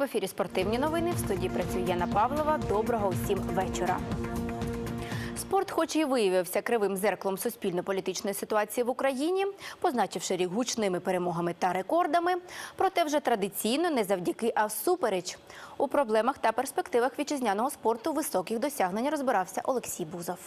В ефірі спортивні новини. В студії працює Яна Павлова. Доброго усім вечора. Спорт, хоч і виявився кривим зеркалом суспільно-політичної ситуації в Україні, позначивши рік гучними перемогами та рекордами, проте вже традиційно не завдяки, а всупереч. У проблемах та перспективах вітчизняного спорту високих досягнень розбирався Олексій Бузов.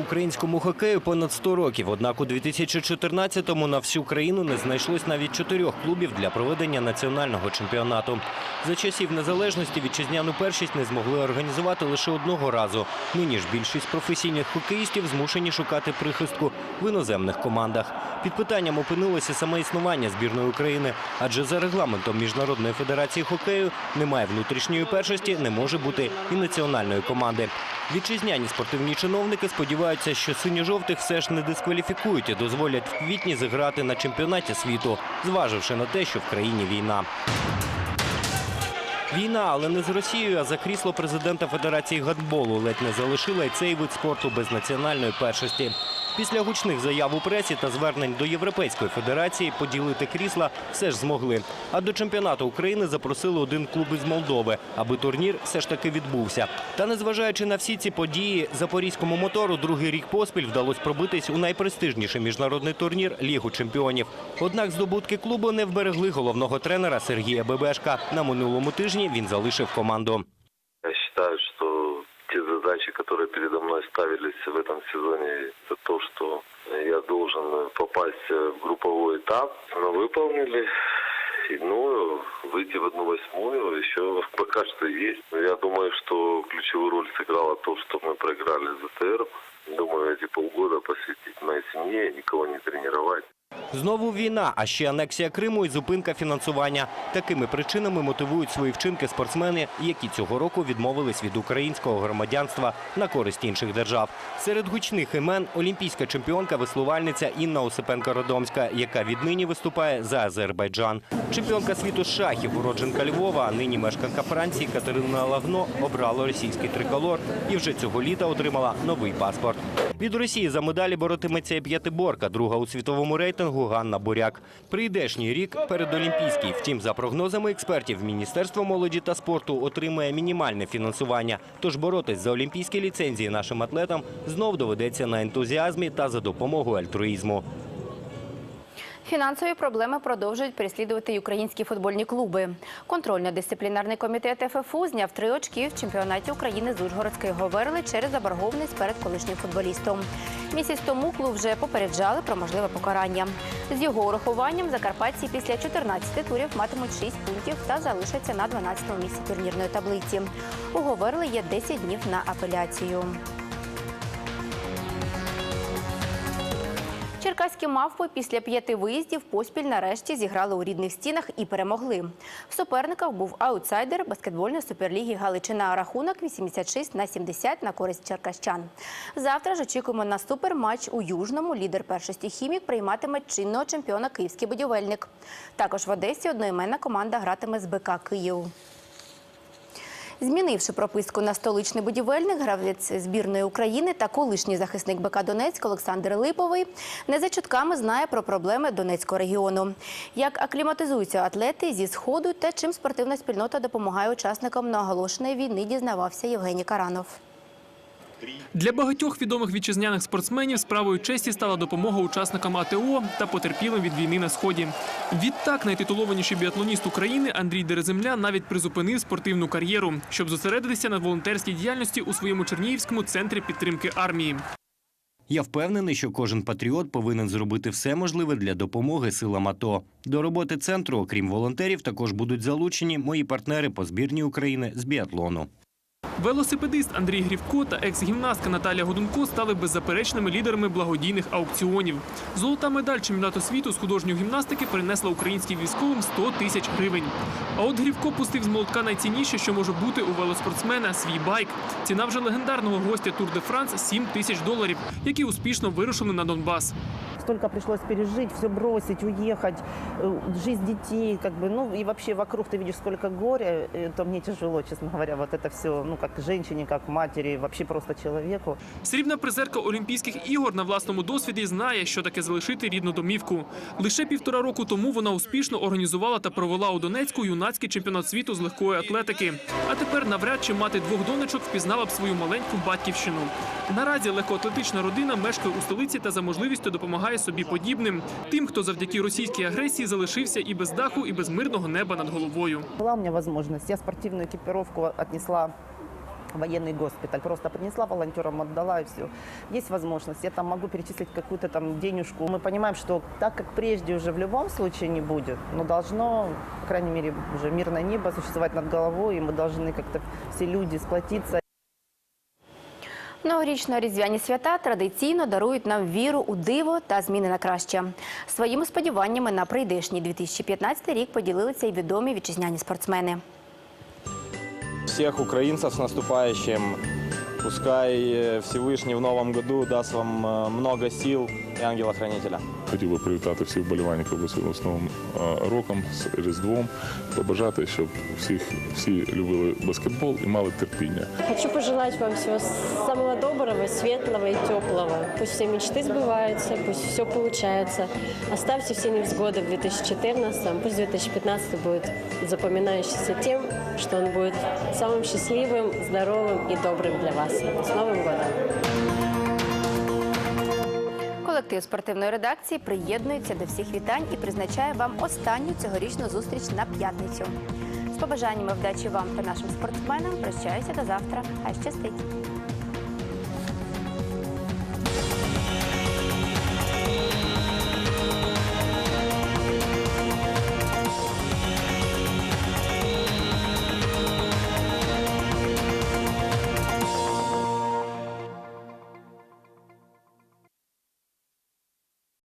Українському хокею понад 100 років. Однак у 2014-му на всю країну не знайшлось навіть чотирьох клубів для проведення національного чемпіонату. За часів незалежності вітчизняну першість не змогли організувати лише одного разу. Нині ж більшість професійних хокеїстів змушені шукати прихистку в іноземних командах. Під питанням опинилося саме існування збірної України, адже за регламентом Міжнародної федерації хокею немає внутрішньої першості, не може бути і національної команди. Вітчизняні спортивні чиновники сподіваються, що синьо-жовтих все ж не дискваліфікують і дозволять в квітні зіграти на чемпіонаті світу, зваживши на те, що в країні війна. Війна, але не з Росією, а за крісло президента Федерації гандболу ледь не залишила й цей вид спорту без національної першості. Після гучних заяв у пресі та звернень до Європейської федерації поділити крісла все ж змогли. А до чемпіонату України запросили один клуб із Молдови, аби турнір все ж таки відбувся. Та незважаючи на всі ці події, запорізькому мотору другий рік поспіль вдалося пробитись у найпрестижніший міжнародний турнір Лігу чемпіонів. Однак здобутки клубу не вберегли головного тренера Сергія Бебешка. На минулому тижні він залишив команду. Задачи, которые передо мной ставились в этом сезоне, это то, что я должен попасть в групповой этап. Но выполнили. И, Ну, выйти в одну восьмую еще пока что есть. Но я думаю, что ключевую роль сыграло то, что мы проиграли ЗТР. Думаю, эти полгода посвятить моей семье, никого не тренировать. Знову війна, а ще анексія Криму і зупинка фінансування. Такими причинами мотивують свої вчинки спортсмени, які цього року відмовились від українського громадянства на користь інших держав. Серед гучних імен олімпійська чемпіонка-веслувальниця Інна Осипенко-Родомська, яка віднині виступає за Азербайджан. Чемпіонка світу шахів, уродженка Львова, а нині мешканка Франції Катерина Лагно обрала російський триколор і вже цього літа отримала новий паспорт. Від Росії за медалі боротиметься і п'ятиборка, друга у світовому рейтингу Ганна Буряк. Прийдешній рік передолімпійський. Втім, за прогнозами експертів, Міністерство молоді та спорту отримує мінімальне фінансування. Тож боротись за олімпійські ліцензії нашим атлетам знов доведеться на ентузіазмі та за допомогою альтруїзму. Фінансові проблеми продовжують переслідувати й українські футбольні клуби. Контрольно-дисциплінарний комітет ФФУ зняв три очки в чемпіонаті України з Ужгородської Говерли через заборгованість перед колишнім футболістом. Місяць тому клуб вже попереджали про можливе покарання. З його урахуванням закарпатці після 14 турів матимуть 6 пунктів та залишаться на 12-му місці турнірної таблиці. У Говерли є 10 днів на апеляцію. Черкаські мавпи після п'яти виїздів поспіль нарешті зіграли у рідних стінах і перемогли. В суперниках був аутсайдер баскетбольної суперліги Галичина. Рахунок 86 на 70 на користь черкащан. Завтра ж очікуємо на суперматч у Южному. Лідер першості хімік прийматиме чинного чемпіона Київський будівельник. Також в Одесі одноіменна команда гратиме з БК Київ. Змінивши прописку на столичний будівельник, гравець збірної України та колишній захисник БК Донецьк Олександр Липовий не за чутками знає про проблеми Донецького регіону. Як акліматизуються атлети зі сходу та чим спортивна спільнота допомагає учасникам наголошеної війни, дізнавався Євгеній Каранов. Для багатьох відомих вітчизняних спортсменів справою честі стала допомога учасникам АТО та потерпілим від війни на сході. Відтак найтитулованіший біатлоніст України Андрій Дереземля навіть призупинив спортивну кар'єру, щоб зосередитися на волонтерській діяльності у своєму Чернігівському центрі підтримки армії. Я впевнений, що кожен патріот повинен зробити все можливе для допомоги силам АТО. До роботи центру, окрім волонтерів, також будуть залучені мої партнери по збірній України з біатлону. Велосипедист Андрій Грівко та екс-гімнастка Наталія Годунко стали беззаперечними лідерами благодійних аукціонів. Золота медаль чемпіонату світу з художньої гімнастики принесла українським військовим 100 тисяч гривень. А от Грівко пустив з молотка найцінніше, що може бути у велоспортсмена свій байк. Ціна вже легендарного гостя Тур де Франс 7 тисяч доларів, які успішно вирушили на Донбас столько пришлось пережить, все бросить, уехать, э, жизнь детей, как бы, ну и вообще вокруг ты видишь сколько горя, э, то мне тяжело, честно говоря, вот это все, ну как женщине, как матери, вообще просто человеку. Срібна призерка Олімпійських ігор на власному досвіді знає, що таке залишити рідну домівку. Лише півтора року тому вона успішно організувала та провела у Донецьку юнацький чемпіонат світу з легкої атлетики. А тепер навряд чи мати двох донечок впізнала б свою маленьку батьківщину. Наразі легкоатлетична родина мешкає у столиці та за можливістю допомагає собі подібним. Тим, хто завдяки російській агресії залишився і без даху, і без мирного неба над головою. Была у меня возможность, я спортивную экипировку отнесла в военный госпиталь, просто принесла волонтерам, отдала и все. Есть возможность, я там могу перечислить какую-то там денежку. Мы понимаем, что так как прежде уже в любом случае не будет, но должно, по крайней мере, уже мирное небо существовать над головой, и мы должны как-то все люди сплотиться. Новорічно-різдвяні свята традиційно дарують нам віру у диво та зміни на краще. Своїми сподіваннями на прийдешній 2015 рік поділилися й відомі вітчизняні спортсмени. Всех украинцев с наступающим. Пускай э, Всевышний в новом году даст вам э, много сил и ангела-хранителя. Хотів би привітати всіх вболівальників з новим е, роком, з Різдвом, побажати, щоб всіх всі любили баскетбол і мали терпіння. Хочу пожелать вам всего самого доброго, светлого и теплого. Пусть все мечты сбываются, пусть все получается. Оставьте все невзгоды в 2014, пусть 2015 будет запоминающийся тем, что он будет самым счастливым, здоровым и добрым для вас. С Новым годом! Колектив спортивної редакції приєднується до всіх вітань і призначає вам останню цьогорічну зустріч на п'ятницю. З побажаннями вдачі вам та нашим спортсменам прощаюся до завтра. Хай щастить!